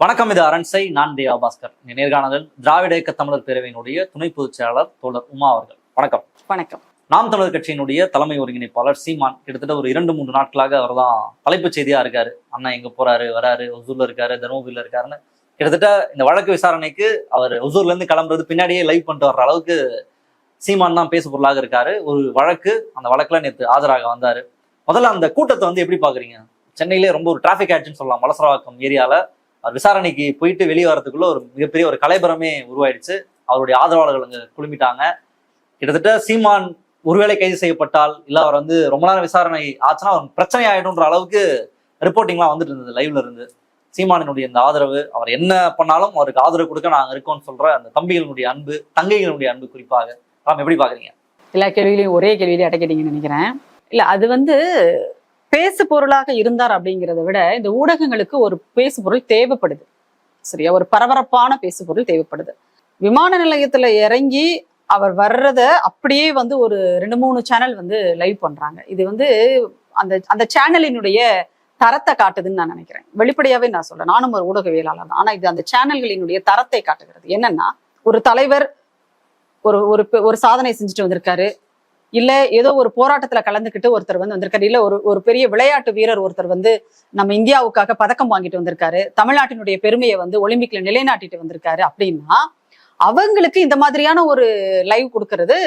வணக்கம் இது அரண்சை நான் தேவா பாஸ்கர் நேர்காணலில் திராவிட இயக்க தமிழர் பேரவையினுடைய துணை பொதுச் செயலாளர் தோழர் உமா அவர்கள். வணக்கம். வணக்கம். நாம் தமிழர் கட்சியினுடைய தலைமை ஒருங்கிணைப்பாளர் சீமான். கிட்டத்தட்ட ஒரு இரண்டு மூன்று நாட்களாக அவர் தான் தலைப்புச் செய்தியா இருக்காரு. அண்ணா எங்க போறாரு வராரு ஒசூர்ல இருக்காரு தருமபுரியில இருக்காருன்னு. கிட்டத்தட்ட இந்த வழக்கு விசாரணைக்கு அவர் ஒசூர்ல இருந்து கிளம்புறது பின்னாடியே லைவ் பண்ணிட்டு வர்ற அளவுக்கு சீமான் தான் பேசு பொருளாக இருக்காரு. ஒரு வழக்கு அந்த வழக்குல நேற்று ஆஜராக வந்தாரு. முதல்ல அந்த கூட்டத்தை வந்து எப்படி பாக்குறீங்க? சென்னையிலே ரொம்ப ஒரு டிராஃபிக் ஆயிடுச்சுன்னு சொல்லலாம். வலசரவாக்கம் ஏரியால அவர் விசாரணைக்கு போயிட்டு வெளியே வரதுக்குள்ள ஒரு மிகப்பெரிய ஒரு கலைபரமே உருவாயிடுச்சு. அவருடைய ஆதரவாளர்கள் அங்க குழுமிட்டாங்க. கிட்டத்தட்ட சீமான் ஒருவேளை கைது செய்யப்பட்டால் இல்ல அவர் வந்து ரொம்ப நேரம் விசாரணை ஆச்சுன்னா அவர் பிரச்சனை ஆயிடும்ன்ற அளவுக்கு ரிப்போர்ட்டிங்லாம் வந்துட்டு இருந்தது லைவ்ல இருந்து. சீமானினுடைய இந்த ஆதரவு அவர் என்ன பண்ணாலும் அவருக்கு ஆதரவு கொடுக்க நாங்க இருக்கோம்னு சொல்ற அந்த தம்பிகளுடைய அன்பு தங்கைகளுடைய அன்பு குறிப்பாக. நாம் எப்படி பாக்குறீங்க? எல்லா கேள்விகளையும் ஒரே கேள்வியிலே அடக்கிட்டீங்கன்னு நினைக்கிறேன். இல்ல அது வந்து பேசு பொருளாக இருந்தார் அப்படிங்கிறத விட இந்த ஊடகங்களுக்கு ஒரு பேசு பொருள் தேவைப்படுது. சரியா? ஒரு பரபரப்பான பேசு பொருள் தேவைப்படுது. விமான நிலையத்துல இறங்கி அவர் வர்றத அப்படியே வந்து ஒரு ரெண்டு மூணு சேனல் வந்து லைவ் பண்றாங்க. இது வந்து அந்த அந்த சேனலினுடைய தரத்தை காட்டுதுன்னு நான் நினைக்கிறேன். வெளிப்படையாவே நான் சொல்றேன். நானும் ஒரு ஊடகவியலாளர் தான். ஆனா இது அந்த சேனல்களினுடைய தரத்தை காட்டுகிறது. என்னன்னா ஒரு தலைவர் ஒரு ஒரு ஒரு சாதனை செஞ்சுட்டு வந்திருக்காரு. இல்ல ஏதோ ஒரு போராட்டத்துல கலந்துக்கிட்டு ஒருத்தர் வந்து வந்திருக்காரு. இல்ல ஒரு ஒரு பெரிய விளையாட்டு வீரர் ஒருத்தர் வந்து நம்ம இந்தியாவுக்காக பதக்கம் வாங்கிட்டு வந்திருக்காரு. தமிழ்நாட்டினுடைய பெருமையை வந்து ஒலிம்பிக்ல நிலைநாட்டிட்டு வந்திருக்காரு அப்படின்னா அவங்களுக்கு இந்த மாதிரியான ஒரு லைவ் கொடுக்கறது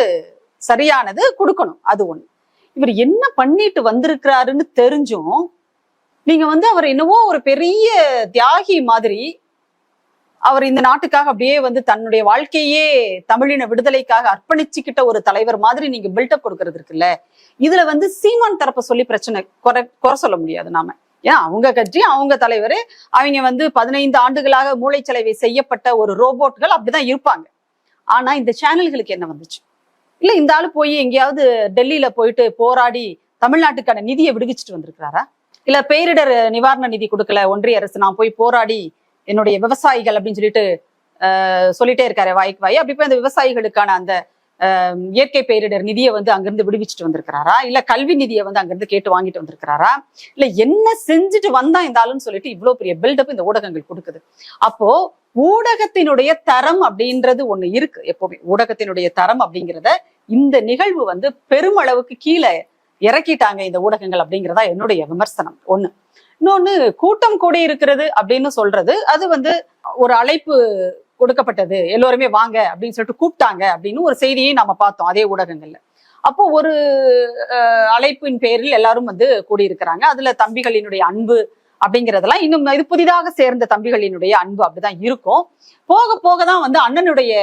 சரியானது கொடுக்கணும். அது ஒண்ணு. இவர் என்ன பண்ணிட்டு வந்திருக்கிறாருன்னு தெரிஞ்சும் நீங்க வந்து அவர் என்னவோ ஒரு பெரிய தியாகி மாதிரி அவர் இந்த நாட்டுக்காக அப்படியே வந்து தன்னுடைய வாழ்க்கையே தமிழின விடுதலைக்காக அர்ப்பணிச்சுக்கிட்ட ஒரு தலைவர் மாதிரி நீங்க பில்டப் கொடுக்கறது இருக்குல்ல? இதுல வந்து சீமான் தரப்ப சொல்லி பிரச்சனை குறை குறை சொல்ல முடியாது நாம. ஏன்னா அவங்க கட்சி அவங்க தலைவர் அவங்க வந்து பதினைந்து ஆண்டுகளாக மூளைச்சலவை செய்யப்பட்ட ஒரு ரோபோட்கள் அப்படிதான் இருப்பாங்க. ஆனா இந்த சேனல்களுக்கு என்ன வந்துச்சு? இல்ல இந்த ஆளு போய் எங்கேயாவது டெல்லியில போயிட்டு போராடி தமிழ்நாட்டுக்கான நிதியை விடுவிச்சுட்டு வந்திருக்கிறாரா? இல்ல பேரிடர் நிவாரண நிதி கொடுக்கல ஒன்றிய அரசு நான் போய் போராடி என்னுடைய விவசாயிகள் அப்படின்னு சொல்லிட்டு ஆஹ், சொல்லிட்டே இருக்காரு வாய்க்கு வாய். அப்படி போய் அந்த விவசாயிகளுக்கான அந்த ஆஹ், இயற்கை பேரிடர் நிதியை வந்து அங்கிருந்து விடுவிச்சுட்டு வந்திருக்கிறாரா? இல்ல கல்வி நிதியை வந்து அங்கிருந்து கேட்டு வாங்கிட்டு வந்திருக்கிறாரா? இல்ல என்ன செஞ்சுட்டு வந்தா இருந்தாலும் சொல்லிட்டு இவ்வளவு பெரிய பில்டப் இந்த ஊடகங்கள் கொடுக்குது. அப்போ ஊடகத்தினுடைய தரம் அப்படின்றது ஒண்ணு இருக்கு எப்பவுமே. ஊடகத்தினுடைய தரம் அப்படிங்கிறத இந்த நிகழ்வு வந்து பெருமளவுக்கு கீழே இறக்கிட்டாங்க இந்த ஊடகங்கள் அப்படிங்கிறதா என்னுடைய விமர்சனம். ஒண்ணு. இன்னொன்னு கூட்டம் கூடி இருக்கிறது அப்படின்னு சொல்றது அது வந்து ஒரு அழைப்பு கொடுக்கப்பட்டது. எல்லோருமே வாங்க அப்படின்னு சொல்லிட்டு கூப்பிட்டாங்க அப்படின்னு ஒரு செய்தியை நாம பார்த்தோம் அதே ஊடகங்கள்ல. அப்போ ஒரு அஹ், அழைப்பின் பேரில் எல்லாரும் வந்து கூடியிருக்கிறாங்க. அதுல தம்பிகளினுடைய அன்பு அப்படிங்கிறதெல்லாம் இன்னும் இது புதிதாக சேர்ந்த தம்பிகளினுடைய அன்பு அப்படிதான் இருக்கும். போக போக தான் வந்து அண்ணனுடைய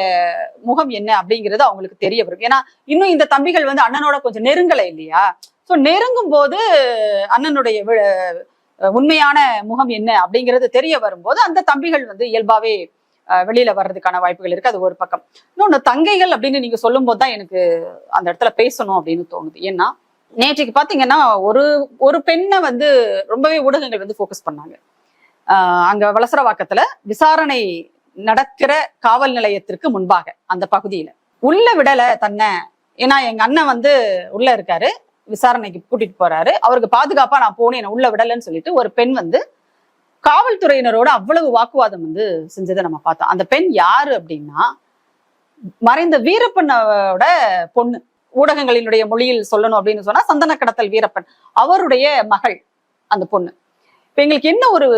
முகம் என்ன அப்படிங்கிறது அவங்களுக்கு தெரிய வரும். ஏன்னா இன்னும் இந்த தம்பிகள் வந்து அண்ணனோட கொஞ்சம் நெருங்கலை இல்லையா? ஸோ நெருங்கும் போது அண்ணனுடைய வி- உண்மையான முகம் என்ன அப்படிங்கிறது தெரிய வரும்போது அந்த தம்பிகள் வந்து இயல்பாவே வெளியில வர்றதுக்கான வாய்ப்புகள் இருக்கு. அது ஒரு பக்கம். இன்னொன்னு தங்கைகள் அப்படின்னு நீங்க சொல்லும் போது தான் எனக்கு அந்த இடத்துல பேசணும் அப்படின்னு தோணுது. ஏன்னா நேற்றுக்கு பாத்தீங்கன்னா ஒரு ஒரு பெண்ணை வந்து ரொம்பவே ஊடகங்கள் வந்து ஃபோக்கஸ் பண்ணாங்க. அங்கே அங்க வலசரவாக்கத்துல விசாரணை நடக்கிற காவல் நிலையத்திற்கு முன்பாக அந்த பகுதியில. உள்ள விடல தன்னை. ஏன்னா எங்க அண்ணன் வந்து உள்ள இருக்காரு. விசாரணைக்கு கூட்டிட்டு போறாரு. அவருக்கு பாதுகாப்பா நான் போனேன் என்னை உள்ள விடலன்னு சொல்லிட்டு ஒரு பெண் வந்து காவல்துறையினரோட அவ்வளவு வாக்குவாதம் வந்து செஞ்சதை நம்ம பார்த்தோம். அந்த பெண் யாரு அப்படின்னா மறைந்த வீரப்பனோட பொண்ணு. ஊடகங்களினுடைய மொழியில் சொல்லணும் அப்படின்னு சொன்னா சந்தன கடத்தல் வீரப்பன் அவருடைய மகள் அந்த பொண்ணு. இப்ப எங்களுக்கு என்ன ஒரு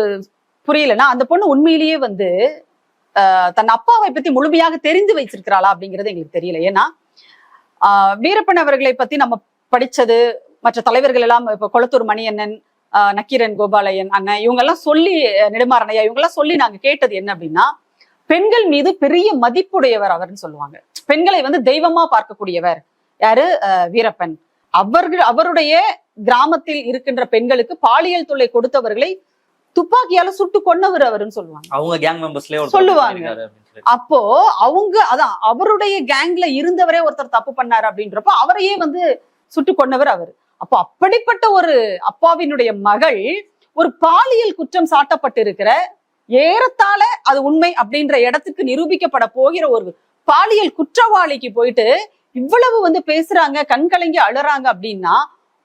புரியலன்னா அந்த பொண்ணு உண்மையிலேயே வந்து தன் அப்பாவை பத்தி முழுமையாக தெரிந்து வைச்சிருக்கிறாளா அப்படிங்கிறது எங்களுக்கு தெரியல. ஏன்னா ஆஹ், வீரப்பன் அவர்களை பத்தி நம்ம படிச்சது மற்ற தலைவர்கள் எல்லாம் இப்ப கொளத்தூர் மணியண்ணன் ஆஹ், நக்கீரன் கோபாலயன் அண்ணன் இவங்க எல்லாம் சொல்லி நெடுமாறனையா இவங்க எல்லாம் சொல்லி நாங்க கேட்டது என்ன அப்படின்னா பெண்கள் மீது பெரிய மதிப்புடையவர் அவர்னு சொல்லுவாங்க. பெண்களை வந்து தெய்வமா பார்க்கக்கூடியவர். யாரு? வீரப்பன். அவர்கள் அவருடைய கிராமத்தில் இருக்கின்ற பெண்களுக்கு பாலியல் தொல்லை கொடுத்தவர்களை துப்பாக்கியால சுட்டு கொன்னவர் அவருன்னு சொல்லுவாங்க. அவங்க கேங் மெம்பர்ஸ்லயே சொல்லுவாங்க. அப்போ அவங்க அதான் அவருடைய கேங்ல இருந்தவரே ஒருத்தர் தப்பு பண்ணாரு அப்படின்றப்போ அவரையே வந்து சுட்டு கொன்னவர் அவர். அப்போ அப்படிப்பட்ட ஒரு அப்பாவினுடைய மகள் ஒரு பாலியல் குற்றம் சாட்டப்பட்டு இருக்கிற ஏறத்தாழ அது உண்மை அப்படின்ற இடத்துக்கு நிரூபிக்கப்பட போகிற ஒரு பாலியல் குற்றவாளிக்கு போயிட்டு இவ்வளவு வந்து பேசுறாங்க கண்கலங்கி அழுறாங்க அழறாங்க அப்படின்னா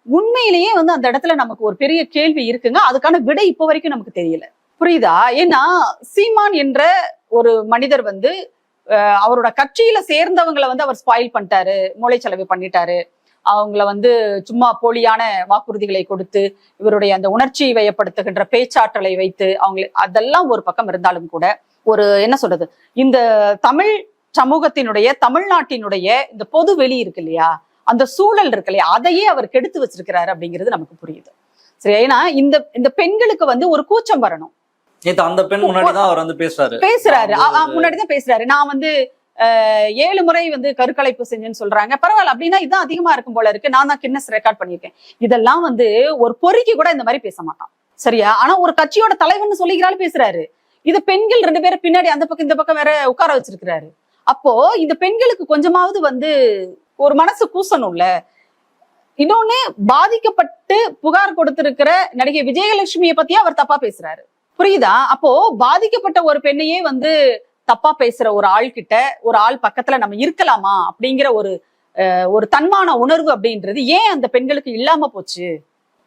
உண்மையிலேயே வந்து அந்த இடத்துல நமக்கு ஒரு பெரிய கேள்வி இருக்குங்க. அதுக்கான விடை இப்போ வரைக்கும் நமக்கு தெரியல. புரியுதா? ஏன்னா சீமான் என்ற ஒரு மனிதர் வந்து அவரோட கட்சியில சேர்ந்தவங்களை வந்து அவர் ஸ்பாயில் பண்ணிட்டாரு மூளைச்சலவை பண்ணிட்டாரு. அவங்கள வந்து சும்மா போலியான வாக்குறுதிகளை கொடுத்து இவருடைய அந்த உணர்ச்சி வயப்படுத்துகின்ற பேச்சாற்றலை வைத்து அவங்களை அதெல்லாம் ஒரு பக்கம் இருந்தாலும் கூட ஒரு என்ன சொல்றது? இந்த தமிழ் சமூகத்தினுடைய தமிழ்நாட்டினுடைய இந்த பொது வெளி இருக்கு இல்லையா? அந்த சூழல் இருக்கு இல்லையா? அதையே அவர் கெடுத்து வச்சிருக்கிறாரு அப்படிங்கிறது நமக்கு புரியுது. சரி ஏன்னா இந்த இந்த பெண்களுக்கு வந்து ஒரு கூச்சம் வரணும். நேத்து அந்த பெண் முன்னாடி தான் அவர் வந்து பேசுறாரு. பேசுறாரு. நான் வந்து- முன்னாடிதான் பேசுறாரு. நான் வந்து ஏழு முறை வந்து கருக்கலைப்பு செஞ்சேன்னு சொல்றாங்க. பரவாயில்ல அப்படின்னா இதுதான் அதிகமா இருக்கும் போல இருக்கு. நான் தான் கின்னஸ் ரெக்கார்ட் பண்ணியிருக்கேன். இதெல்லாம் வந்து ஒரு பொறுக்கி கூட இந்த மாதிரி பேச மாட்டான். சரியா? ஆனா ஒரு கட்சியோட தலைவர்னு சொல்லிக்கிறாரு பேசுறாரு. இது பெண்கள் ரெண்டு பேரும் பின்னாடி அந்த பக்கம் இந்த பக்கம் வேற உட்கார வச்சிருக்கிறாரு. அப்போ இந்த பெண்களுக்கு கொஞ்சமாவது வந்து ஒரு மனசு கூசணும்ல. இன்னொன்னு பாதிக்கப்பட்டு புகார் கொடுத்திருக்கிற நடிகை விஜயலட்சுமியை பத்தி அவர் தப்பா பேசுறாரு. புரியுதா? அப்போ பாதிக்கப்பட்ட ஒரு பெண்ணையே வந்து தப்பா பேசுற ஒரு ஆள் கிட்ட ஒரு ஆள் பக்கத்துல நம்ம இருக்கலாமா அப்படிங்கிற ஒரு ஒரு தன்மான உணர்வு அப்படின்றது ஏன் அந்த பெண்களுக்கு இல்லாம போச்சு?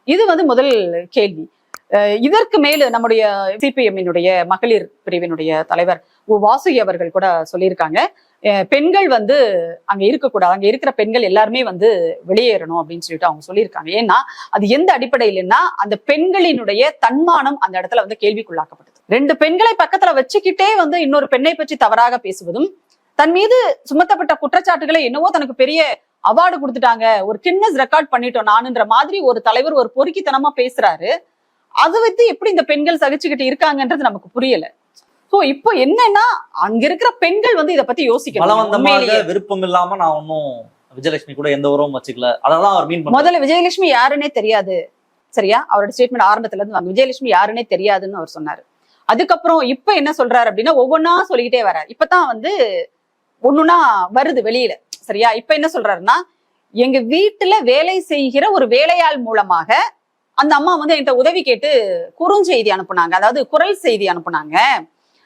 இது வந்து முதல் கேள்வி. இதற்கு மேல நம்முடைய சிபிஎம்மினுடைய மகளிர் பிரிவினுடைய தலைவர் வாசுகி அவர்கள் கூட சொல்லியிருக்காங்க. பெண்கள் வந்து அங்க இருக்கக்கூடாது. அங்க இருக்கிற பெண்கள் எல்லாருமே வந்து வெளியேறணும் அப்படின்னு சொல்லிட்டு அவங்க சொல்லியிருக்காங்க. ஏன்னா அது எந்த அடிப்படையிலன்னா அந்த பெண்களினுடைய தன்மானம் அந்த இடத்துல வந்து கேள்விக்குள்ளாக்கப்பட்டது. ரெண்டு பெண்களை பக்கத்துல வச்சுக்கிட்டே வந்து இன்னொரு பெண்ணை பற்றி தவறாக பேசுவதும் தன் மீது சுமத்தப்பட்ட குற்றச்சாட்டுகளை என்னவோ தனக்கு பெரிய அவார்டு கொடுத்துட்டாங்க. ஒரு கின்னஸ் ரெக்கார்ட் பண்ணிட்டோம் நானுன்ற மாதிரி ஒரு தலைவர் ஒரு பொறுக்கித்தனமா பேசுறாரு. அதை வச்சு எப்படி இந்த பெண்கள் சகிச்சுக்கிட்டு இருக்காங்கன்றது நமக்கு புரியல. சோ இப்போ என்னன்னா அங்க இருக்கிற பெண்கள் வந்து இத பத்தி யோசிக்கணும். விருப்பம் இல்லாம நான் ஒன்னும் விஜயலட்சுமி கூட எந்த உறவும் வச்சுக்கல. அதான் அவர் மீன் முதல்ல விஜயலட்சுமி யாருன்னே தெரியாது. சரியா? அவரோட ஸ்டேட்மெண்ட் ஆரம்பத்துல இருந்து வாங்க. விஜயலட்சுமி யாருன்னே தெரியாதுன்னு அவர் சொன்னாரு. அதுக்கப்புறம் இப்ப என்ன சொல்றாரு அப்படின்னா ஒவ்வொன்னா சொல்லிக்கிட்டே வர்றாரு இப்பதான் வந்து ஒண்ணுன்னா வருது வெளியில. சரியா? இப்ப என்ன சொல்றாருன்னா எங்க வீட்டுல வேலை செய்கிற ஒரு வேலையாள் மூலமாக அந்த அம்மா வந்து என்கிட்ட உதவி கேட்டு குறுஞ்செய்தி அனுப்புனாங்க. அதாவது குரல் செய்தி அனுப்புனாங்க.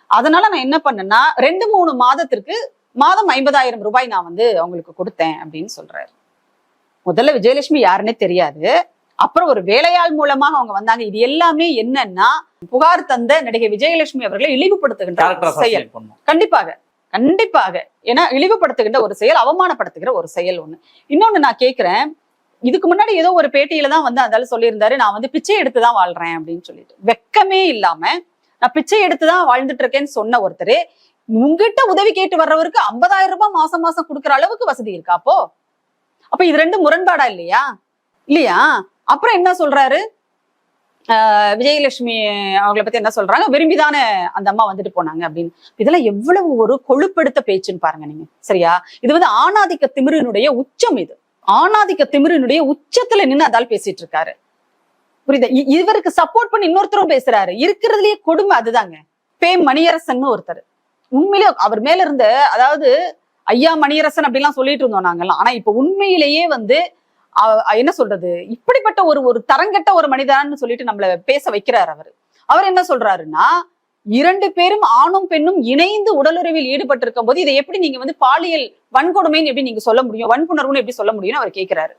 அதனால நான் என்ன பண்ணேன்னா ரெண்டு மூணு மாதத்திற்கு மாதம் ஐம்பதாயிரம் ரூபாய் நான் வந்து அவங்களுக்கு கொடுத்தேன் அப்படின்னு சொல்றாரு. முதல்ல விஜயலட்சுமி யாருன்னே தெரியாது. அப்புறம் ஒரு வேலையாள் மூலமாக அவங்க வந்தாங்க. இது எல்லாமே என்னன்னா புகார் தந்த நடிகை விஜயலட்சுமி அவர்களை இழிவுபடுத்துகின்ற செயல். கண்டிப்பாக கண்டிப்பாக. ஏன்னா இழிவுபடுத்துகின்ற ஒரு செயல் அவமானப்படுத்துகிற ஒரு செயல் ஒண்ணு. இன்னொன்னு நான் கேக்குறேன். இதுக்கு முன்னாடி ஏதோ ஒரு பேட்டியில தான் வந்து அதால சொல்லியிருந்தாரு நான் வந்து பிச்சை எடுத்து தான் வாழ்றேன் அப்படின்னு சொல்லிட்டு. வெக்கமே இல்லாம நான் பிச்சை எடுத்து தான் வாழ்ந்துட்டு இருக்கேன்னு சொன்ன ஒருத்தர் உங்ககிட்ட உதவி கேட்டு வர்றவருக்கு ஐம்பதாயிரம் ரூபாய் மாசம் மாசம் கொடுக்குற அளவுக்கு வசதி இருக்கா அப்போ? அப்ப இது ரெண்டு முரண்பாடா இல்லையா? இல்லையா? அப்புறம் என்ன சொல்றாரு? ஆஹ் விஜயலட்சுமி அவங்கள பத்தி என்ன சொல்றாங்க? விரும்பிதானே அந்த அம்மா வந்துட்டு போனாங்க அப்படின்னு. இதெல்லாம் எவ்வளவு ஒரு கொழுப்பெடுத்த பேச்சுன்னு பாருங்க நீங்க. சரியா? இது வந்து ஆணாதிக்க திமிரினுடைய உச்சம் இது. ஆணாதிக்க திமிரினுடைய உச்சத்துல நின்னு அதால் பேசிட்டு இருக்காரு புரியுதா இவருக்கு சப்போர்ட் பண்ணி இன்னொருத்தரும் பேசுறாரு. இருக்கிறதுலயே கொடுமை அதுதாங்க. பே மணியரசன் ஒருத்தர். உண்மையிலே அவர் மேல இருந்த அதாவது ஐயா மணியரசன் அப்படிலாம் சொல்லிட்டு இருந்தோம் நாங்கெல்லாம். ஆனா இப்ப உண்மையிலேயே வந்து என்ன சொல்றது? இப்படிப்பட்ட ஒரு ஒரு தரங்கட்ட ஒரு மனிதரான்னு சொல்லிட்டு நம்மள பேச வைக்கிறார் அவர். அவர் என்ன சொல்றாருன்னா இரண்டு பேரும் ஆணும் பெண்ணும் இணைந்து உடலுறவில் ஈடுபட்டிருக்கும் போது இதை எப்படி நீங்க வந்து பாலியல் வன்கொடுமைன்னு எப்படி நீங்க சொல்ல முடியும்? வன்புணர்வுன்னு எப்படி சொல்ல முடியும்னு அவர் கேட்கிறாரு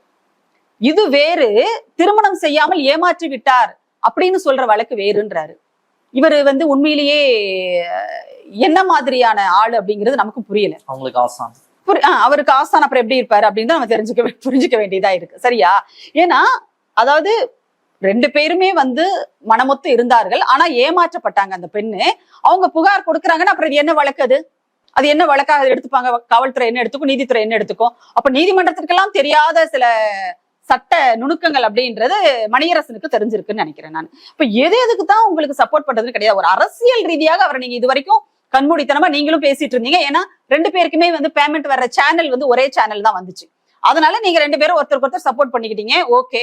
இது வேறு திருமணம் செய்யாமல் ஏமாற்றி விட்டார் அப்படின்னு சொல்ற வழக்கு வேறுன்றாரு. இவர் வந்து உண்மையிலேயே என்ன மாதிரியான ஆளு அப்படிங்கிறது நமக்கு புரியல. அவங்களுக்கு ஆசான். புரி- அவருக்கு ஆஸ்தான் அப்புறம் எப்படி இருப்பாரு அப்படின்னு நம்ம தெரிஞ்சுக்க புரிஞ்சுக்க வேண்டியதா இருக்கு. சரியா? ஏன்னா அதாவது ரெண்டு பேருமே வந்து மனமொத்து இருந்தார்கள். ஆனா ஏமாற்றப்பட்டாங்க அந்த பெண்ணு. அவங்க புகார் கொடுக்குறாங்கன்னா அப்புறம் இது என்ன வழக்கு அது? அது என்ன வழக்காக எடுத்துப்பாங்க? காவல்துறை என்ன எடுத்துக்கும்? நீதித்துறை என்ன எடுத்துக்கும்? அப்ப நீதிமன்றத்திற்கெல்லாம் தெரியாத சில சட்ட நுணுக்கங்கள் அப்படின்றது மணியரசனுக்கு தெரிஞ்சிருக்குன்னு நினைக்கிறேன் நான். இப்ப எது எதுக்கு தான் உங்களுக்கு சப்போர்ட் பண்றதுன்னு கிடையாது. ஒரு அரசியல் ரீதியாக அவரை நீங்க இது வரைக்கும் கண்மூடித்தனமா நீங்களும் பேசிட்டு இருந்தீங்க. ஏன்னா ரெண்டு பேருக்குமே வந்து பேமெண்ட் வர்ற சேனல் வந்து ஒரே சேனல் தான் வந்துச்சு. அதனால நீங்க ரெண்டு பேரும் ஒருத்தருக்கு ஒருத்தர் சப்போர்ட் பண்ணிக்கிட்டீங்க. ஓகே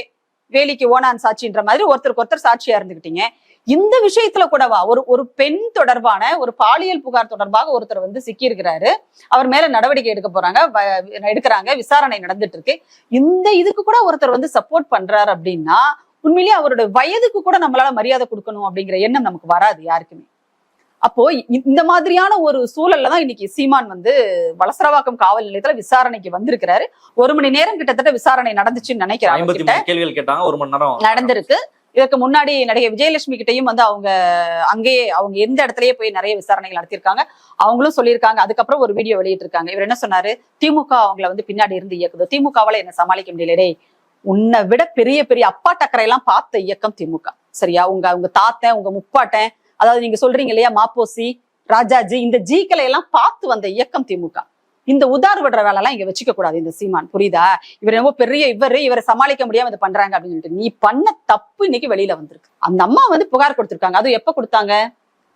வேலிக்கு ஓனான் சாட்சின்ற மாதிரி ஒருத்தருக்கு ஒருத்தர் சாட்சியா இருந்துக்கிட்டீங்க இந்த விஷயத்துல கூடவா? ஒரு ஒரு பெண் தொடர்பான ஒரு பாலியல் புகார் தொடர்பாக ஒருத்தர் வந்து சிக்கியிருக்கிறாரு. அவர் மேல நடவடிக்கை எடுக்க போறாங்க. எடுக்கிறாங்க. விசாரணை நடந்துட்டு இருக்கு இந்த இதுக்கு கூட ஒருத்தர் வந்து சப்போர்ட் பண்றாரு அப்படின்னா உண்மையிலேயே அவரோட வயதுக்கு கூட நம்மளால மரியாதை கொடுக்கணும் அப்படிங்கிற எண்ணம் நமக்கு வராது யாருக்குமே. அப்போ இந்த மாதிரியான ஒரு சூழல்ல தான் இன்னைக்கு சீமான் வந்து வலசரவாக்கம் காவல் நிலையத்துல விசாரணைக்கு வந்திருக்கிறாரு. ஒரு மணி நேரம் கிட்டத்தட்ட விசாரணை நடந்துச்சுன்னு நினைக்கிறேன் ஐம்பத்தி அவர்கிட்ட. மூணு கேள்விகள் கேட்டாங்க. ஒரு மணி நேரம் நடந்திருக்கு. இதற்கு முன்னாடி நடிகை விஜயலட்சுமி கிட்டயும் வந்து அவங்க அங்கேயே அவங்க எந்த இடத்துலயே போய் நிறைய விசாரணைகள் நடத்தியிருக்காங்க. அவங்களும் சொல்லியிருக்காங்க. அதுக்கப்புறம் ஒரு வீடியோ வெளியிட்டிருக்காங்க. இவர் என்ன சொன்னாரு? திமுக அவங்கள வந்து பின்னாடி இருந்து இயக்குது. திமுகவால என்ன சமாளிக்க முடியல. டேய் உன்னை விட பெரிய பெரிய அப்பா டக்கரை எல்லாம் பார்த்த இயக்கம் திமுக. சரியா? உங்க உங்க தாத்தன் உங்க முப்பாட்டன் அதாவது நீங்க சொல்றீங்க இல்லையா மாப்போசி ராஜாஜி இந்த ஜீக்களை எல்லாம் பார்த்து வந்த இயக்கம் திமுக. இந்த உதார் விடுற வேலை எல்லாம் இங்க வச்சுக்க கூடாது இந்த சீமான். புரியுதா? இவர் ரொம்ப பெரிய இவரு இவரை சமாளிக்க முடியாம இதை பண்றாங்க அப்படின்னு சொல்லிட்டு நீ பண்ண தப்பு இன்னைக்கு வெளியில வந்திருக்கு. அந்த அம்மா வந்து புகார் கொடுத்திருக்காங்க. அது எப்ப கொடுத்தாங்க?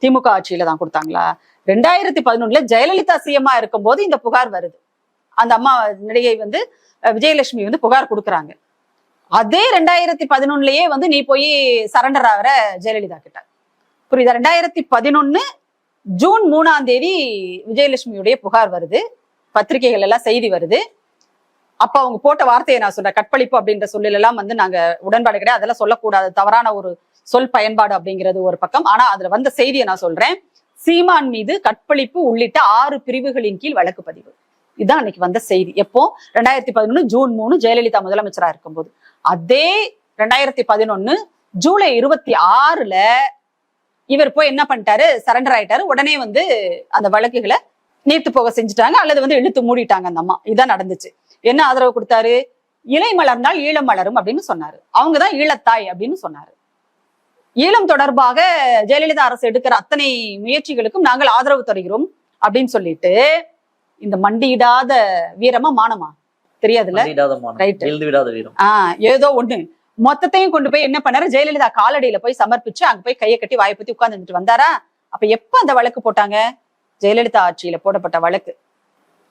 திமுக ஆட்சியில தான் கொடுத்தாங்களா? ரெண்டாயிரத்தி பதினொன்னுல ஜெயலலிதா சிஎம்மா இருக்கும்போது இந்த புகார் வருது. அந்த அம்மா நடிகை வந்து விஜயலட்சுமி வந்து புகார் கொடுக்குறாங்க. அதே ரெண்டாயிரத்தி பதினொன்னுலயே வந்து நீ போய் சரண்டர் ஆகிற ஜெயலலிதா கிட்ட. புரியுதா? ரெண்டாயிரத்தி பதினொன்னு ஜூன் மூணாம் தேதி விஜயலட்சுமியுடைய புகார் வருது. பத்திரிகைகள் எல்லாம் செய்தி வருது. அப்ப அவங்க போட்ட வார்த்தையை நான் சொல்றேன். கற்பழிப்பு அப்படின்ற சொல்லில் எல்லாம் வந்து நாங்க உடன்பாடு கிடையாது. அதெல்லாம் சொல்லக்கூடாது. தவறான ஒரு சொல் பயன்பாடு அப்படிங்கிறது ஒரு பக்கம். ஆனா அதுல வந்த செய்தியை நான் சொல்றேன். சீமான் மீது கற்பழிப்பு உள்ளிட்ட ஆறு பிரிவுகளின் கீழ் வழக்கு பதிவு. இதுதான் அன்னைக்கு வந்த செய்தி. எப்போ? ரெண்டாயிரத்தி பதினொன்னு ஜூன் மூணு ஜெயலலிதா முதலமைச்சரா இருக்கும்போது. அதே ரெண்டாயிரத்தி பதினொன்னு ஜூலை இருபத்தி ஆறுல இவர் போய் என்ன பண்ணிட்டாரு? சரண்டர் ஆயிட்டாரு. உடனே வந்து அந்த வழக்குகளை நீர்த்து போக செஞ்சுட்டாங்க. அல்லது வந்து இழுத்து மூடிட்டாங்க அந்த அம்மா. இதான் நடந்துச்சு. என்ன ஆதரவு கொடுத்தாரு? இலை மலர்ந்தால் ஈழம் மலரும் அப்படின்னு சொன்னாரு. அவங்கதான் ஈழத்தாய் அப்படின்னு சொன்னாரு. ஈழம் தொடர்பாக ஜெயலலிதா அரசு எடுக்கிற அத்தனை முயற்சிகளுக்கும் நாங்கள் ஆதரவு தருகிறோம் அப்படின்னு சொல்லிட்டு இந்த மண்டியிடாத வீரமா மானமா? தெரியாதுல்ல? ஆஹ் ஏதோ ஒண்ணு. மொத்தத்தையும் கொண்டு போய் என்ன பண்ணாரு? ஜெயலலிதா காலடியில போய் சமர்ப்பிச்சு அங்க போய் கையை கட்டி வாயை பத்தி உட்கார்ந்துட்டு வந்தாரா? அப்ப எப்ப அந்த வழக்கு போட்டாங்க? ஜெயலலிதா ஆட்சியில போடப்பட்ட வழக்கு.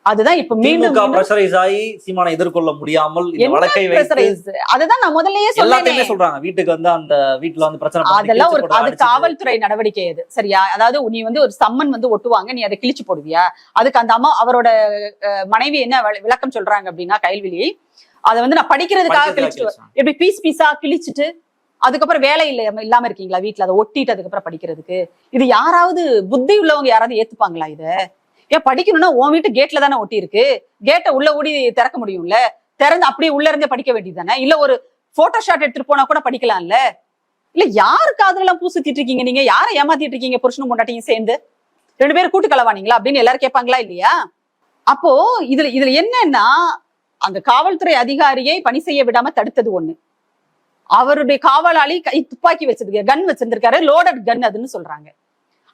அதுதான் இப்ப மீண்டும் பிரஷரைஸ் ஆகி சீமானை எதிர்கொள்ள முடியாமல் வழக்கை? அதுதான் நான் முதல்லயே சொன்னேன். சொல்றாங்க. வீட்டுக்கு வந்து அந்த வீட்டுல வந்து பிரச்சனை அதெல்லாம் ஒரு அது. காவல்துறை நடவடிக்கை அது. சரியா? அதாவது நீ வந்து ஒரு சம்மன் வந்து ஒட்டுவாங்க நீ அதை கிழிச்சு போடுவியா? அதுக்கு அந்த அம்மா அவரோட மனைவி என்ன விளக்கம் சொல்றாங்க அப்படின்னா கைல்விழி அதை வந்து நான் படிக்கிறதுக்காக கிழிச்சிட்டு. எப்படி பீஸ் பீஸா கிழிச்சிட்டு அதுக்கப்புறம் வேலை இல்ல. இல்லாம இருக்கீங்களா வீட்ல? அதை ஒட்டிட்டு அதுக்கப்புறம் படிக்கிறதுக்கு. இது யாராவது புத்தி உள்ளவங்க யாராவது ஏத்துப்பாங்களா இத? ஏன் படிக்கணும்னா உன் வீட்டு கேட்ல தானே ஒட்டி இருக்கு கேட்டை உள்ள ஓடி திறக்க முடியும்ல? திறந்து அப்படியே உள்ள இருந்தே படிக்க வேண்டியது தானே? இல்ல ஒரு போட்டோ ஷாட் எடுத்துட்டு போனா கூட படிக்கலாம்ல? இல்ல யாரு காதுல பூ சுத்திட்டு இருக்கீங்க நீங்க? யாரை ஏமாத்திட்டு இருக்கீங்க புருஷனும் பொண்டாட்டியும் சேர்ந்து? ரெண்டு பேரும் கூட்டு கலவானீங்களா அப்படின்னு எல்லாரும் கேட்பாங்களா இல்லையா? அப்போ இதுல இதுல என்னன்னா அந்த காவல்துறை அதிகாரியை பணி செய்ய விடாம தடுத்தது ஒண்ணு. அவருடைய காவலாளி கை துப்பாக்கி வச்சிருக்க கன் வச்சிருந்திருக்காரு லோடட் கன் அதுன்னு சொல்றாங்க.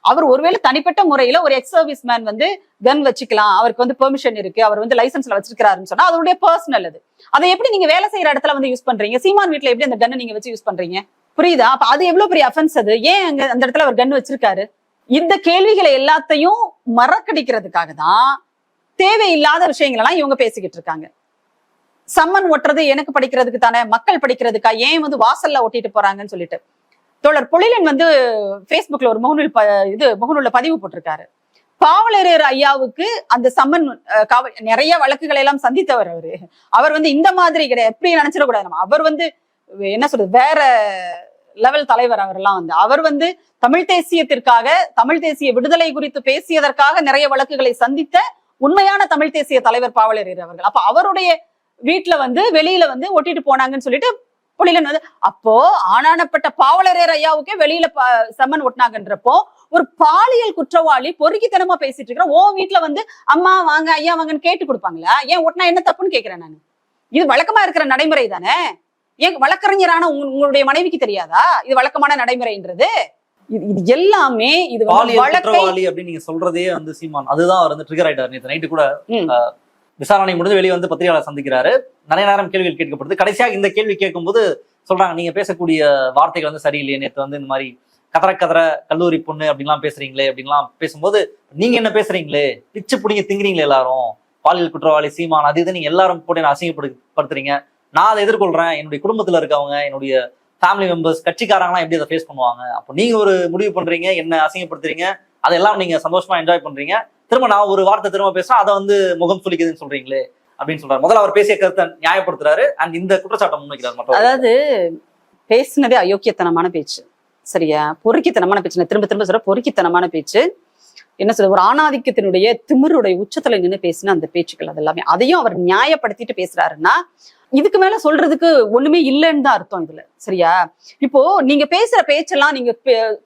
அவர் ஒருவேளை தனிப்பட்ட முறையில ஒரு எக்ஸ் சர்வீஸ் மேன் வந்து கன் வச்சுக்கலாம் அவருக்கு வந்து பெர்மிஷன் இருக்கு அவர் வந்து லைசன்ஸ்ல வச்சிருக்காருன்னு சொன்னா அதோடைய பர்சனல் அது. அதை எப்படி நீங்க வேலை செய்யற இடத்துல வந்து யூஸ் பண்றீங்க? சீமான் வீட்டுல எப்படி அந்த கன்னை நீங்க வச்சு யூஸ் பண்றீங்க? புரியுதா? அப்ப அது எவ்வளவு பெரிய அஃபென்ஸ் அது? ஏன் அங்க அந்த இடத்துல அவர் கன் வச்சிருக்காரு? இந்த கேள்விகளை எல்லாத்தையும் மறக்கடிக்கிறதுக்காக தான் தேவையில்லாத விஷயங்கள் எல்லாம் இவங்க பேசிக்கிட்டு இருக்காங்க. சம்மன் ஒட்டுறது எனக்கு படிக்கிறதுக்கு தானே மக்கள் படிக்கிறதுக்கா ஏன் வந்து வாசல்ல ஒட்டிட்டு போறாங்கன்னு சொல்லிட்டு. தோழர் பொழிலன் வந்து ஃபேஸ்புக்ல ஒரு முகநூல் இது முகநூல்ல பதிவு போட்டிருக்காரு. பாவலரேர் ஐயாவுக்கு அந்த சம்மன் காவல் நிறைய வழக்குகளை எல்லாம் சந்தித்தவர் அவரு. அவர் வந்து இந்த மாதிரி கிடையாது எப்படி நினைச்சிடக்கூடாது நம்ம. அவர் வந்து என்ன சொல்றது வேற லெவல் தலைவர் அவரெல்லாம் வந்து. அவர் வந்து தமிழ் தேசியத்திற்காக தமிழ் தேசிய விடுதலை குறித்து பேசியதற்காக நிறைய வழக்குகளை சந்தித்த உண்மையான தமிழ் தேசிய தலைவர் பாவலரேர் அவர்கள். அப்ப அவருடைய வீட்டுல வந்து வெளியில வந்து ஒட்டிட்டு போனாங்கன்னு சொல்லிட்டு புலிலன் வந்து அப்போ ஆனானப்பட்ட பாவலரேர் ஐயாவுக்கே வெளியில சம்மன் ஒட்டினாங்கன்றப்போ ஒரு பாலியல் குற்றவாளி பொறுக்கித்தனமா பேசிட்டு இருக்கிற ஓ வீட்டுல வந்து அம்மா வாங்க ஐயா வாங்கன்னு கேட்டு கொடுப்பாங்களா? ஏன் ஒட்டினா என்ன தப்புன்னு கேக்குறேன் நான். இது வழக்கமா இருக்கிற நடைமுறை தானே? ஏன் வழக்கறிஞரான உங்க- உங்களுடைய மனைவிக்கு தெரியாதா? இது வழக்கமான நடைமுறைன்றது. இது எல்லாமே இது வழக்கை அப்படின்னு நீங்க சொல்றதே வந்து சீமான். அதுதான் அவர் வந்து ட்ரிகர் ஆயிட்டார். நேற்று நைட்டு கூட விசாரணை முடிஞ்சு வெளியே வந்து பத்திரிகையாளர் சந்திக்கிறாரு. நிறைய நேரம் கேள்விகள் கேட்கப்படுது. கடைசியாக இந்த கேள்வி கேட்கும்போது சொல்றாங்க நீங்க பேசக்கூடிய வார்த்தைகள் வந்து சரியில்லையே நேற்று வந்து இந்த மாதிரி கதற கதற கல்லூரி பொண்ணு அப்படின்லாம் பேசுறீங்களே அப்படின்லாம் பேசும்போது நீங்க என்ன பேசுறீங்களே? பிச்சு பிடிங்க திங்குறீங்களே எல்லாரும்? பாலியல் குற்றவாளி சீமான் அது இது நீங்க எல்லாரும் போட்டு என்ன அசிங்கப்படுத்துறீங்க? நான் அதை எதிர்கொள்றேன். என்னுடைய குடும்பத்துல இருக்கவங்க என்னுடைய ஃபேமிலி மெம்பர்ஸ் கட்சிக்காரங்களாம் எப்படி அதை ஃபேஸ் பண்ணுவாங்க? அப்போ நீங்க ஒரு முடிவு பண்றீங்க என்ன அசிங்கப்படுத்துறீங்க? அதெல்லாம் நீங்க சந்தோஷமா என்ஜாய் பண்றீங்க. திரும்ப நான் ஒரு வார்த்தை திரும்ப பேசுறேன் அதை வந்து முகம் சுளிக்குதுன்னு சொல்றீங்களே அப்படின்னு சொல்றாரு. முதல்ல அவர் பேசிய கருத்தை நியாயப்படுத்துறாரு. அண்ட் இந்த குற்றச்சாட்டை முன்வைக்கிறார் மட்டும் அதாவது பேசினதே அயோக்கியத்தனமான பேச்சு. சரியா? பொறுக்கித்தனமான பேச்சு. நான் திரும்ப திரும்ப சொல்ற பொறுக்கித்தனமான பேச்சு. என்ன சொல்ற ஒரு ஆணாதிக்கத்தினுடைய திமிருடைய உச்சத்துல நின்று பேசின அந்த பேச்சுக்கள் அது எல்லாமே அதையும் அவர் நியாயப்படுத்திட்டு பேசுறாருன்னா இதுக்கு மேல சொல்றதுக்கு ஒண்ணுமே இல்லைன்னு தான் அர்த்தம் இதுல. சரியா? இப்போ நீங்க பேசுற பேச்செல்லாம் நீங்க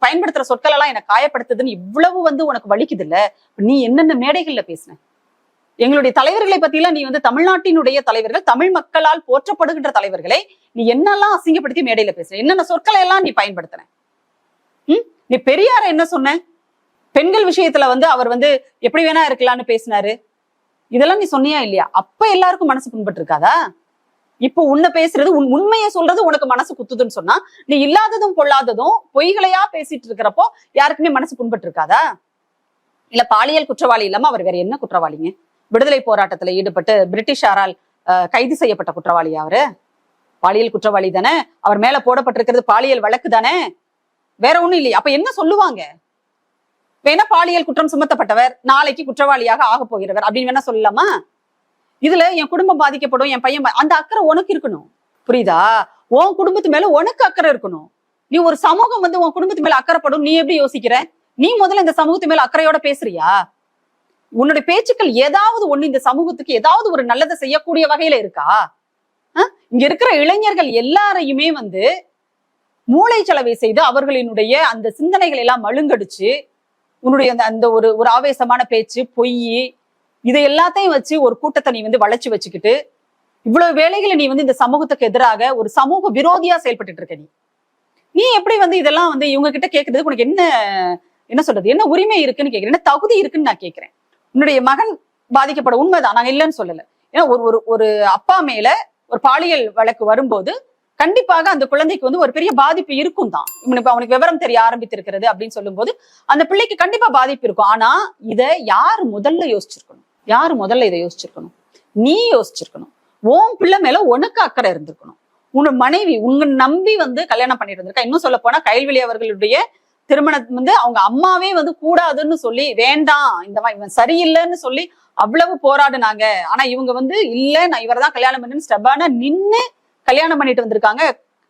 பயன்படுத்துற சொற்கள் எல்லாம் எனக்கு காயப்படுத்துதுன்னு இவ்வளவு வந்து உனக்கு வலிக்குது இல்ல நீ என்னென்ன மேடைகள்ல பேசுன? எங்களுடைய தலைவர்களை பத்திலாம் நீ வந்து தமிழ்நாட்டினுடைய தலைவர்கள் தமிழ் மக்களால் போற்றப்படுகின்ற தலைவர்களை நீ என்னெல்லாம் அசிங்கப்படுத்தி மேடையில பேசுற என்னென்ன சொற்களை எல்லாம் நீ பயன்படுத்தின? ம்? நீ பெரியார என்ன சொன்ன? பெண்கள் விஷயத்துல வந்து அவர் வந்து எப்படி வேணா இருக்கலாம்னு பேசினாரு. இதெல்லாம் நீ சொன்னியா இல்லையா? அப்ப எல்லாருக்கும் மனசு புண்பட்டு இருக்காதா இப்போ உன்னை பேசுறது உன் உண்மையை சொல்றது உனக்கு மனசு குத்துதுன்னு சொன்னா நீ இல்லாததும் பொல்லாததும் பொய்களையா பேசிட்டு இருக்கிறப்போ யாருக்குமே மனசு புண்பட்டு இருக்காதா இல்ல பாலியல் குற்றவாளி இல்லாம அவர் வேற என்ன குற்றவாளிங்க? விடுதலை போராட்டத்துல ஈடுபட்டு பிரிட்டிஷாரால் கைது செய்யப்பட்ட குற்றவாளி அவரு? பாலியல் குற்றவாளி தானே? அவர் மேல போடப்பட்டிருக்கிறது பாலியல் வழக்கு தானே? வேற ஒண்ணும் இல்லையா. அப்ப என்ன சொல்லுவாங்க? வேணா பாலியல் குற்றம் சுமத்தப்பட்டவர் நாளைக்கு குற்றவாளியாக ஆக போகிறவர் அப்படின்னு வேணா சொல்லலாமா? இதுல என் குடும்பம் பாதிக்கப்படும் என் பையன் அந்த அக்கறை உனக்கு இருக்கணும். புரியுதா? உன் குடும்பத்து மேல உனக்கு அக்கறை இருக்கணும். நீ ஒரு சமூகம் வந்து உன் குடும்பத்து மேல அக்கறைப்படும். நீ எப்படி யோசிக்கிற? நீ முதல்ல இந்த சமூகத்து மேல அக்கறையோட பேசுறியா? உன்னுடைய பேச்சுக்கள் ஏதாவது ஒண்ணு இந்த சமூகத்துக்கு ஏதாவது ஒரு நல்லதை செய்யக்கூடிய வகையில இருக்கா? இங்க இருக்கிற இளைஞர்கள் எல்லாரையுமே வந்து மூளை செலவை செய்து அவர்களினுடைய அந்த சிந்தனைகள் எல்லாம் மழுங்கடிச்சு உன்னுடைய அந்த அந்த ஒரு ஒரு ஆவேசமான பேச்சு பொய் இதை எல்லாத்தையும் வச்சு ஒரு கூட்டத்தை நீ வந்து வளைச்சு வச்சுக்கிட்டு இவ்வளவு வேலைகளை நீ வந்து இந்த சமூகத்துக்கு எதிராக ஒரு சமூக விரோதியா செயல்பட்டுட்டு இருக்க நீ. நீ எப்படி வந்து இதெல்லாம் வந்து இவங்க கிட்ட கேட்கறதுக்கு உனக்கு என்ன என்ன சொல்றது? என்ன உரிமை இருக்குன்னு கேக்குறேன் என்ன தகுதி இருக்குன்னு நான் கேட்கிறேன் உன்னுடைய மகன் பாதிக்கப்பட உண்மைதான். நாங்க இல்லைன்னு சொல்லல. ஏன்னா ஒரு ஒரு ஒரு அப்பா மேல ஒரு பாலியல் வழக்கு வரும்போது கண்டிப்பாக அந்த குழந்தைக்கு வந்து ஒரு பெரிய பாதிப்பு இருக்கும் தான். இவனுக்கு அவனுக்கு விவரம் தெரிய ஆரம்பித்திருக்கிறது அப்படின்னு சொல்லும்போது அந்த பிள்ளைக்கு கண்டிப்பா பாதிப்பு இருக்கும். ஆனா இதை யார் முதல்ல யோசிச்சிருக்கணும்? யார் முதல்ல இதை யோசிச்சிருக்கணும்? நீ யோசிச்சிருக்கணும். உன் பிள்ளை மேல உனக்கு அக்கறை இருந்திருக்கணும். உன் மனைவி உங்க நம்பி வந்து கல்யாணம் பண்ணிட்டு இருந்திருக்கா இன்னும் சொல்ல போனா கைல்வெளி அவர்களுடைய திருமணம் வந்து அவங்க அம்மாவே வந்து கூடாதுன்னு சொல்லி வேண்டாம் இந்த மாதிரி இவன் சரியில்லைன்னு சொல்லி அவ்வளவு போராடுனாங்க. ஆனா இவங்க வந்து இல்ல நான் இவர்தான் கல்யாணம் பண்ணு ஸ்டெபான நின்னு கல்யாணம் பண்ணிட்டு வந்திருக்காங்க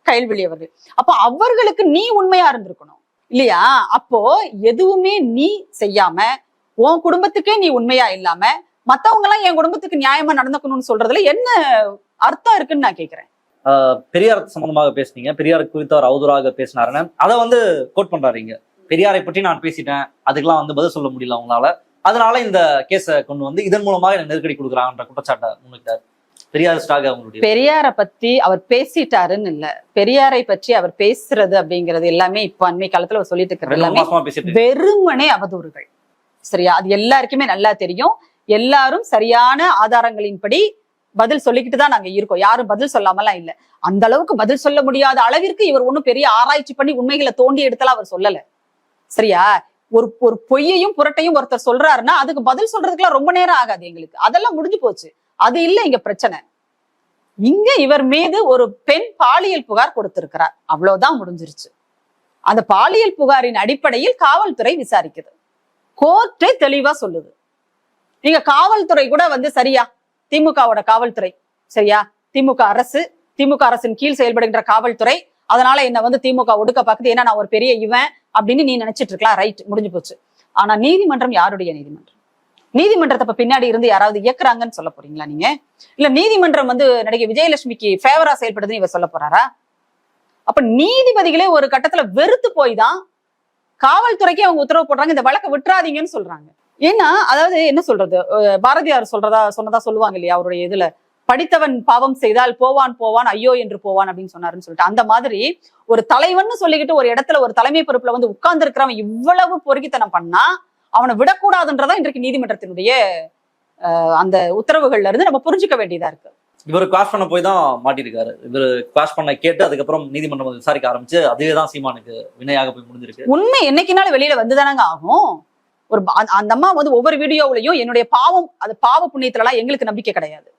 கைல்வெளி அவர்கள். அப்போ அவர்களுக்கு நீ உண்மையா இருந்திருக்கணும். இல்லையா? அப்போ எதுவுமே நீ செய்யாம உன் குடும்பத்துக்கே நீ உண்மையா இல்லாம மத்தவங்க எல்லாம் என் குடும்பத்துக்கு நியாயமா நடந்துக்கணும்னு சொல்றதுல என்ன அர்த்தம் இருக்குன்னு நான் கேக்குறேன். ஆஹ் பெரியார் சம்பந்தமாக பேசுனீங்க. பெரியார் குறித்து அவர் அவதூறாக பேசினாருன்னு அதை வந்து கோட் பண்றாரு இங்க. பெரியாரை பற்றி நான் பேசிட்டேன். அதுக்கெல்லாம் வந்து பதில் சொல்ல முடியல அவங்களால. அதனால இந்த கேஸை கொண்டு வந்து இதன் மூலமாக எனக்கு நெருக்கடி கொடுக்குறாங்கன்ற குற்றச்சாட்டை முன்வைக்கிறார். பெரியாரிஸ்டாக அவங்களுடைய பெரியாரை பத்தி அவர் பேசிட்டாருன்னு இல்ல. பெரியாரை பற்றி அவர் பேசுறது அப்படிங்கிறது எல்லாமே இப்ப அண்மை காலத்துல அவர் சொல்லிட்டு மூணு எல்லாமே. வெறுமனே அவதூறுகள். சரியா? அது எல்லாருக்குமே நல்லா தெரியும். எல்லாரும் சரியான ஆதாரங்களின்படி பதில் சொல்லிக்கிட்டு தான் நாங்க இருக்கோம். யாரும் பதில் சொல்லாமலாம் இல்ல. அந்த அளவுக்கு பதில் சொல்ல முடியாத அளவிற்கு இவர் ஒன்றும் பெரிய ஆராய்ச்சி பண்ணி உண்மைகளை தோண்டி எடுத்தலாம் அவர் சொல்லல. சரியா? ஒரு ஒரு பொய்யையும் புரட்டையும் ஒருத்தர் சொல்றாருன்னா அதுக்கு பதில் சொல்றதுக்குலாம் ரொம்ப நேரம் ஆகாது எங்களுக்கு. அதெல்லாம் முடிஞ்சு போச்சு. அது இல்ல இங்க பிரச்சனை. இங்க இவர் மீது ஒரு பெண் பாலியல் புகார் கொடுத்திருக்கிறார். அவ்வளவுதான் முடிஞ்சிருச்சு. அந்த பாலியல் புகாரின் அடிப்படையில் காவல்துறை விசாரிக்குது. கோர்ட்டே தெளிவா சொல்லுது. நீங்க காவல்துறை கூட வந்து சரியா? திமுகவோட காவல்துறை சரியா? திமுக அரசு திமுக அரசின் கீழ் செயல்படுகின்ற காவல்துறை அதனால என்ன வந்து திமுக ஒடுக்க பாக்குது ஏன்னா நான் ஒரு பெரிய இவன் அப்படின்னு நீ நினைச்சிட்டு இருக்கலாம். ரைட் முடிஞ்சு போச்சு. ஆனா நீதிமன்றம் யாருடைய நீதிமன்றம்? நீதிமன்றத்தை இப்ப பின்னாடி இருந்து யாராவது இயக்குறாங்கன்னு சொல்ல போறீங்களா நீங்க? இல்ல நீதிமன்றம் வந்து நடிகை விஜயலட்சுமிக்கு ஃபேவரா செயல்படுதுன்னு இவர் சொல்ல போறாரா? அப்ப நீதிபதிகளே ஒரு கட்டத்துல வெறுத்து போய் தான் காவல்துறைக்கு அவங்க உத்தரவு போடுறாங்க. இந்த வழக்கை விட்டுறாதீங்கன்னு சொல்றாங்க. ஏன்னா அதாவது என்ன சொல்றது? பாரதியார் சொல்றதா சொன்னதா சொல்லுவாங்க இல்லையா அவருடைய இதுல? படித்தவன் பாவம் செய்தால் போவான் போவான் ஐயோ என்று போவான் அப்படின்னு சொன்னாருன்னு சொல்லிட்டு. அந்த மாதிரி ஒரு தலைவன்னு சொல்லிக்கிட்டு ஒரு இடத்துல ஒரு தலைமை பொறுப்புல வந்து உட்கார்ந்து இருக்கிறவன் இவ்வளவு பொறுக்கித்தனம் பண்ணா அவனை விடக்கூடாதுன்றதான் இன்றைக்கு நீதிமன்றத்தினுடைய அந்த உத்தரவுகள்ல இருந்து நம்ம புரிஞ்சுக்க வேண்டியதா இருக்கு. இவர் கிளாஸ் பண்ண போய் தான் மாட்டிருக்காரு இவர் கிளாஸ் பண்ண கேட்டு அதுக்கப்புறம் நீதிமன்றம் விசாரிக்க ஆரம்பிச்சு அதுவே தான் சீமானுக்கு வினையாக போய் முடிஞ்சிருக்கு. உண்மை என்னைக்குனாலும் வெளியில வந்துதானங்க ஆகும். ஒரு அந்த- அம்மா வந்து ஒவ்வொரு வீடியோவிலையும் என்னுடைய பாவம் அது பாவ புண்ணியத்துலலாம் எங்களுக்கு நம்பிக்கை கிடையாது.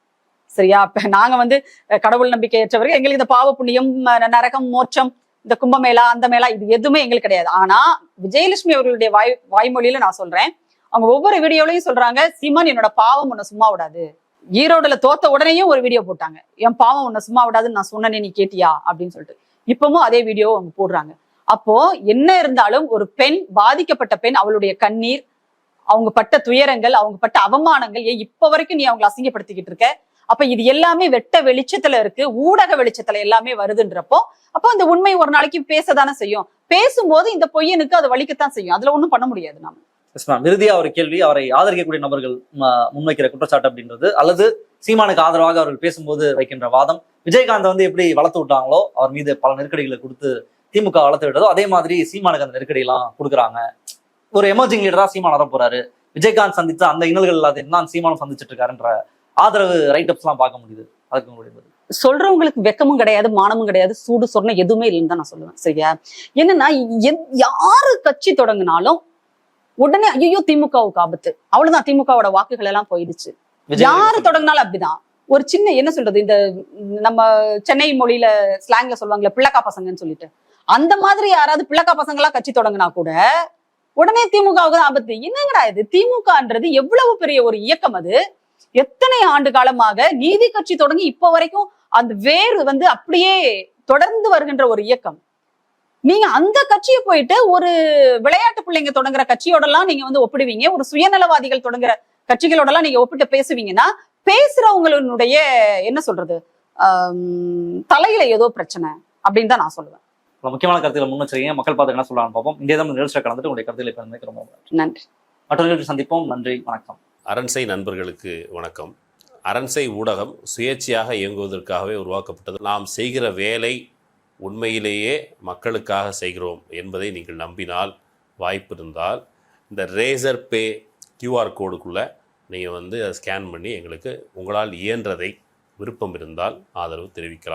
சரியா? இப்ப நாங்க வந்து கடவுள் கடவுள் நம்பிக்கையற்றவர்கள் எங்களுக்கு இந்த பாவ புண்ணியம் நரகம் மோட்சம் இந்த கும்பமேளா அந்த மேலா இது எதுவுமே எங்களுக்கு கிடையாது. ஆனா விஜயலட்சுமி அவர்களுடைய வாய் வாய்மொழியில நான் சொல்றேன். அவங்க ஒவ்வொரு வீடியோலையும் சொல்றாங்க சீமான் என்னோட பாவம் உன்னை சும்மா விடாது. ஈரோடுல தோத்த உடனேயும் ஒரு வீடியோ போட்டாங்க. என் பாவம் உன்னை சும்மா விடாதுன்னு நான் சொன்னேனே நீ கேட்டியா? அப்படின்னு சொல்லிட்டு. இப்பவும் அதே வீடியோ அவங்க போடுறாங்க. அப்போ என்ன இருந்தாலும் ஒரு பெண் பாதிக்கப்பட்ட பெண் அவளுடைய கண்ணீர் அவங்க பட்ட துயரங்கள் அவங்க பட்ட அவமானங்கள் ஏன் இப்ப வரைக்கும் நீ அவங்களை அசிங்கப்படுத்திக்கிட்டு இருக்க? அப்ப இது எல்லாமே வெட்ட வெளிச்சத்துல இருக்கு ஊடக வெளிச்சத்துல எல்லாமே வருதுன்றப்போ அப்போ அந்த உண்மை ஒரு நாளைக்கு பேசதானே செய்யும். பேசும்போது இந்த பொய்யனுக்கு அது வலிக்கத்தான் செய்யும். அதுல ஒண்ணும் பண்ண முடியாது நாம. எஸ் இறுதியா ஒரு கேள்வி. அவரை ஆதரிக்கக்கூடிய நபர்கள் முன்வைக்கிற குற்றச்சாட்டு அப்படின்றது அல்லது சீமானுக்கு ஆதரவாக அவர்கள் பேசும்போது வைக்கின்ற வாதம். விஜயகாந்த் வந்து எப்படி வளர்த்து விட்டாங்களோ அவர் மீது பல நெருக்கடிகளை கொடுத்து திமுக வளர்த்து விட்டதோ அதே மாதிரி சீமானுக்கு அந்த நெருக்கடி எல்லாம் கொடுக்குறாங்க. ஒரு எமர்ஜிங் லீடரா சீமான் வர போறாரு. விஜயகாந்த் சந்தித்த அந்த இன்னல்கள் இல்லாத என்ன சீமானும் சந்திச்சிட்டு இருக்காருன்ற ஆதரவு ரைட்டப்ஸ் எல்லாம் பார்க்க முடியுது. அதுக்கு உங்களுடைய. சொல்றவங்களுக்கு வெக்கமும் கிடையாது மானமும் கிடையாது சூடு சொன்ன எதுவுமே இல்லைன்னு தான் நான் சொல்லுவேன். சரியா? என்னன்னா யாரு கட்சி தொடங்கினாலும் உடனே ஐயோ திமுகவுக்கு ஆபத்து. அவ்வளவுதான் திமுகவோட வாக்குகள் எல்லாம் போயிடுச்சு. யாரு தொடங்கினாலும் அப்படிதான். ஒரு சின்ன என்ன சொல்றது இந்த நம்ம சென்னை மொழியில ஸ்லாங்ல சொல்லுவாங்கல்ல பிள்ளக்கா பசங்கன்னு சொல்லிட்டு. அந்த மாதிரி யாராவது பிள்ளக்கா பசங்களா கட்சி தொடங்கினா கூட உடனே திமுகவுக்கு தான் ஆபத்து. என்னங்கடா இது? திமுகன்றது எவ்வளவு பெரிய ஒரு இயக்கம் அது? எத்தனை ஆண்டு காலமாக நீதி கட்சி தொடங்கி இப்போ வரைக்கும் அந்த வேர் வந்து அப்படியே தொடர்ந்து வருகின்ற ஒரு இயக்கம். நீங்க அந்த கட்சியை போயிட்டு ஒரு விளையாட்டு பிள்ளைங்க தொடங்குற கட்சியோடலாம் நீங்க வந்து ஒப்பிடுவீங்க. ஒரு சுயநலவாதிகள் தொடங்குற கட்சிகளோடலாம் நீங்க ஒப்பிட்டு பேசுவீங்கன்னா பேசுறவங்களுடைய என்ன சொல்றது? தலையில ஏதோ பிரச்சனை அப்படின்னு தான் நான் சொல்லுவேன். முக்கியமான கருத்துக்களை முன் வச்சிருக்கீங்க மக்கள் பார்த்து என்ன சொல்லலாம்னு பார்ப்போம். இந்த தான் நிகழ்ச்சியில் கலந்துட்டு உங்களுடைய கருத்துக்களை இப்போ ரொம்ப நன்றி. நன்றி. மற்றொரு நிகழ்ச்சி சந்திப்போம். நன்றி. வணக்கம். அரண்சை நண்பர்களுக்கு வணக்கம். அரண்சை ஊடகம் சுயேட்சையாக இயங்குவதற்காகவே உருவாக்கப்பட்டது. நாம் செய்கிற வேலை உண்மையிலேயே மக்களுக்காக செய்கிறோம் என்பதை நீங்கள் நம்பினால் வாய்ப்பு இருந்தால் இந்த ரேசர் பே கியூஆர் கோடுக்குள்ளே நீங்கள் வந்து அதை ஸ்கேன் பண்ணி எங்களுக்கு உங்களால் இயன்றதை விருப்பம் இருந்தால் ஆதரவு தெரிவிக்கலாம்.